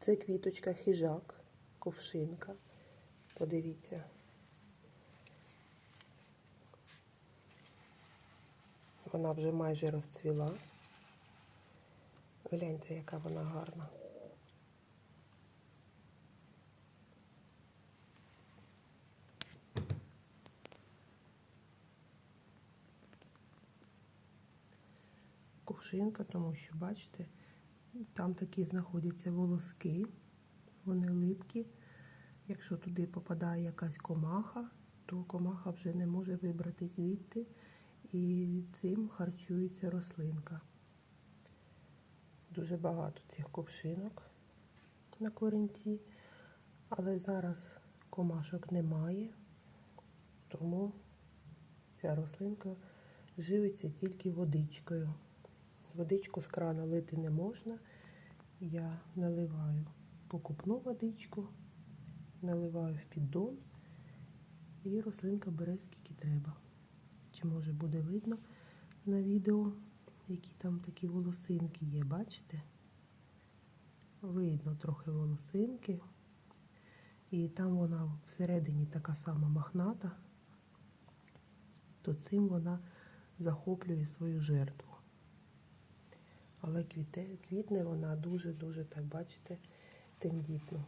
Це квіточка хижак, ковшинка. Подивіться. Вона вже майже розцвіла. Гляньте, яка вона гарна. Кувшинка, тому що, бачите, там такі знаходяться волоски, вони липкі. Якщо туди попадає якась комаха, то комаха вже не може вибрати звідти, і цим харчується рослинка. Дуже багато цих ковшинок на корінці, але зараз комашок немає, тому ця рослинка живиться тільки водичкою. Водичку з крана лити не можна. Я наливаю покупну водичку, наливаю в піддон, і рослинка бере скільки треба. Чи може буде видно на відео, які там такі волосинки є, бачите? Видно трохи волосинки. І там вона всередині така сама мохната, то цим вона захоплює свою жертву. Але квіте, квітне вона дуже-дуже, так бачите, тендітно.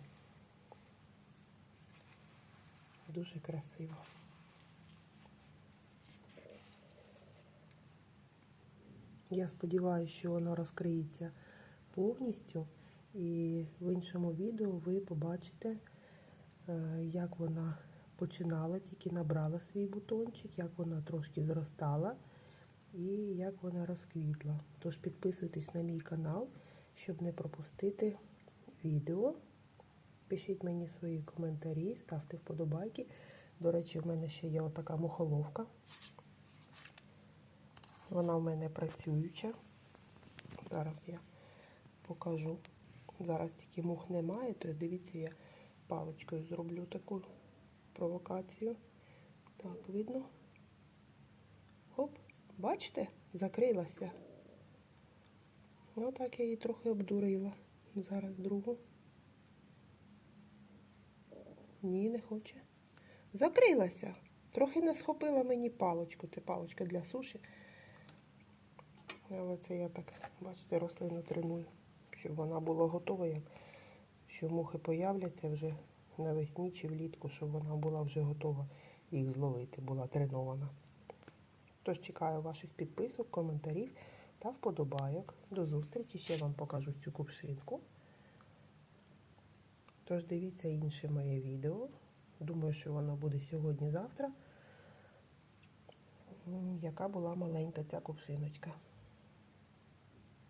Дуже красиво. Я сподіваюся, що воно розкриється повністю. І в іншому відео ви побачите, е, як вона починала, тільки набрала свій бутончик, як вона трошки зростала і як вона розквітла. Тож підписуйтесь на мій канал, щоб не пропустити відео. Пишіть мені свої коментарі, ставте вподобайки. До речі, в мене ще є отака мухоловка. Вона в мене працююча. Зараз я покажу. Зараз тільки мух немає, то дивіться, я паличкою зроблю таку провокацію. Так, видно? Бачите? Закрилася. Ну так я її трохи обдурила. Зараз другу. Ні, не хоче. Закрилася. Трохи не схопила мені паличку. Це паличка для суші. Але це я так, бачите, рослину треную, щоб вона була готова, як що мухи появляться вже навесні чи влітку, щоб вона була вже готова їх зловити, була тренована. Тож чекаю ваших підписок, коментарів та вподобайок. До зустрічі. Ще вам покажу цю кувшинку. Тож дивіться інше моє відео. Думаю, що воно буде сьогодні-завтра. Яка була маленька ця кувшиночка.